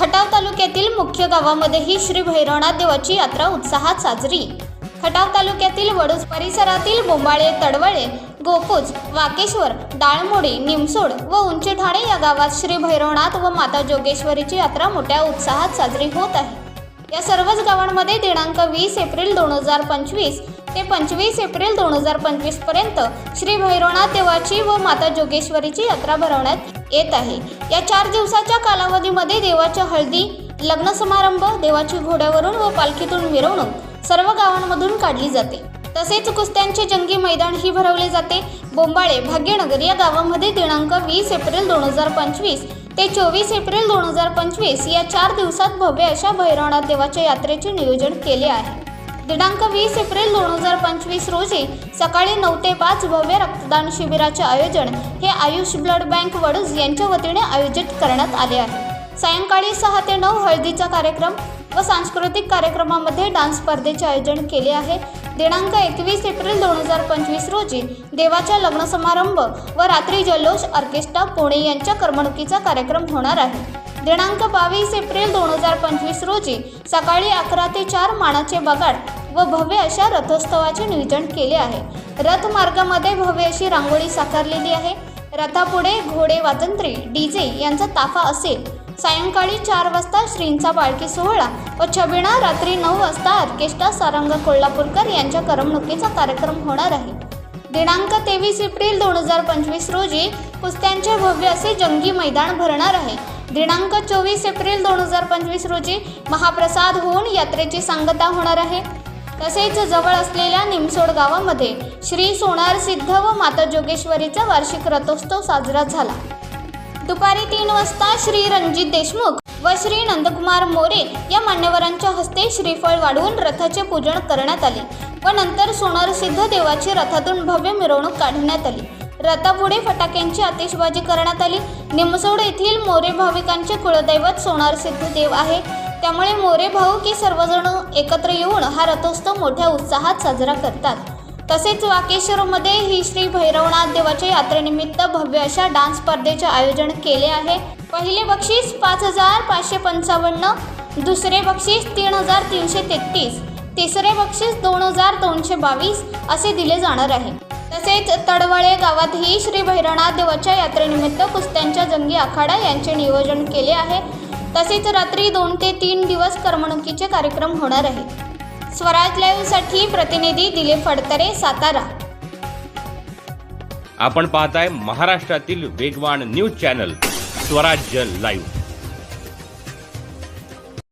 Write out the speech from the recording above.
खटाव तालुक्यातील मुख्य गावामध्येही श्री भैरवनाथ देवाची यात्रा उत्साहात साजरी. खटाव तालुक्यातील वडूज परिसरातील बोंबाळे तडवळे गोपूज वाकेश्वर डाळमोडी निमसोड व उंचीठाणे या गावात श्री भैरवनाथ व माता जोगेश्वरीची यात्रा मोठ्या उत्साहात साजरी होत आहे. या सर्वच गावांमध्ये दिनांक वीस एप्रिल दोन हजार पंचवीस ते पंचवीस एप्रिल दोन हजार पंचवीसपर्यंत श्री भैरवनाथ देवाची व माता जोगेश्वरीची यात्रा भरवण्यात येत आहे. या चार दिवसाच्या कालावधीमध्ये देवाच्या हळदी लग्न समारंभ देवाची घोड्यावरून व पालखीतून मिरवणूक सर्व गावांमधून काढली जाते. तसेच कुस्त्यांचे जंगी मैदान ही भरवले जाते. बोंबाळे भाग्यनगर या गावामध्ये दिनांक वीस एप्रिल दोन हजार पंचवीस ते चोवीस एप्रिल दोन हजार पंचवीस या चार दिवसात भव्य अशा भैरवनाथ देवाच्या यात्रेचे नियोजन केले आहे. दिनांक वीस एप्रिल दोन हजार पंचवीस रोजी सकाळी नऊ ते पाच भव्य रक्तदान शिबिराचे आयोजन हे आयुष ब्लड बँक वडूज यांच्या वतीने आयोजित करण्यात आले आहे. सायंकाळी सहा ते नऊ हळदीचा कार्यक्रम व सांस्कृतिक कार्यक्रमामध्ये डान्स स्पर्धेचे आयोजन केले आहे. दिनांक एकवीस एप्रिल दोन हजार पंचवीस रोजी देवाच्या लग्न समारंभ व रात्री जल्लोष ऑर्केस्ट्रा पुणे यांच्या करमणुकीचा कार्यक्रम होणार आहे. दिनांक बावीस एप्रिल दोन हजार पंचवीस रोजी सकाळी अकरा ते चार मानाचे बगाड व भव्य अशा रथोत्सवाचे नियोजन केले आहे. रथमार्गामध्ये भव्य अशी रांगोळी साकारलेली आहे. रथापुढे घोडे वाजंत्री डीजे यांचा ताफा असेल. सायंकाळी चार वाजता श्रींचा पालखी सोहळा व छबिणा रात्री नऊ वाजता ऑर्केस्ट्रा सारंग कोल्हापूरकर यांच्या करमणुकीचा कार्यक्रम होणार आहे. दिनांक तेवीस एप्रिल दोन हजार पंचवीस रोजी कुस्त्यांचे भव्य असे जंगी मैदान भरणार आहे. दिनांक चोवीस एप्रिल दोन हजार पंचवीस रोजी महाप्रसाद होऊन यात्रेची सांगता होणार आहे. तसेच जवळ असलेल्या निमसोड गावामध्ये श्री सोनार सिद्ध व माता जोगेश्वरीचा वार्षिक रथोत्सव साजरा झाला. दुपारी तीन वाजता श्री रणजित देशमुख व श्री नंदकुमार मोरे या मान्यवरांच्या हस्ते श्रीफळ वाढवून रथाचे पूजन करण्यात आले व नंतर सोनार सिद्ध देवाची रथातून भव्य मिरवणूक काढण्यात आली. रथापुढे फटाक्यांची आतिषबाजी करण्यात आली. निमसोड येथील मोरे भाविकांचे कुळदैवत सोनार सिद्ध देव आहे. त्यामुळे मोरे भाऊ की सर्वजण एकत्र येऊन हा रथोत्सव मोठ्या उत्साहात साजरा करतात. तसेच वाकेश्वरमध्ये ही श्री भैरवनाथ देवाच्या यात्रेनिमित्त भव्य अशा डान्स स्पर्धेचे आयोजन केले आहे. पहिले बक्षीस पाच हजार पाचशे पंचावन्न दुसरे बक्षीस तीन हजार तीनशे तेहतीस तिसरे बक्षीस दोन हजार दोनशे बावीस असे दिले जाणार आहे. तसेच तडवळे गावातही श्री भैरवनाथ देवाच्या यात्रेनिमित्त कुस्त्यांच्या जंगी आखाडा यांचे नियोजन केले आहे. तसेच रात्री दोन ते तीन दिवस करमणुकीचे कार्यक्रम होणार आहेत. स्वराज लाईव्हसाठी प्रतिनिधी दिलीप फडतरे सातारा. आपण पाहताय महाराष्ट्रातील वेगवान न्यूज चॅनल स्वराज्य लाईव्ह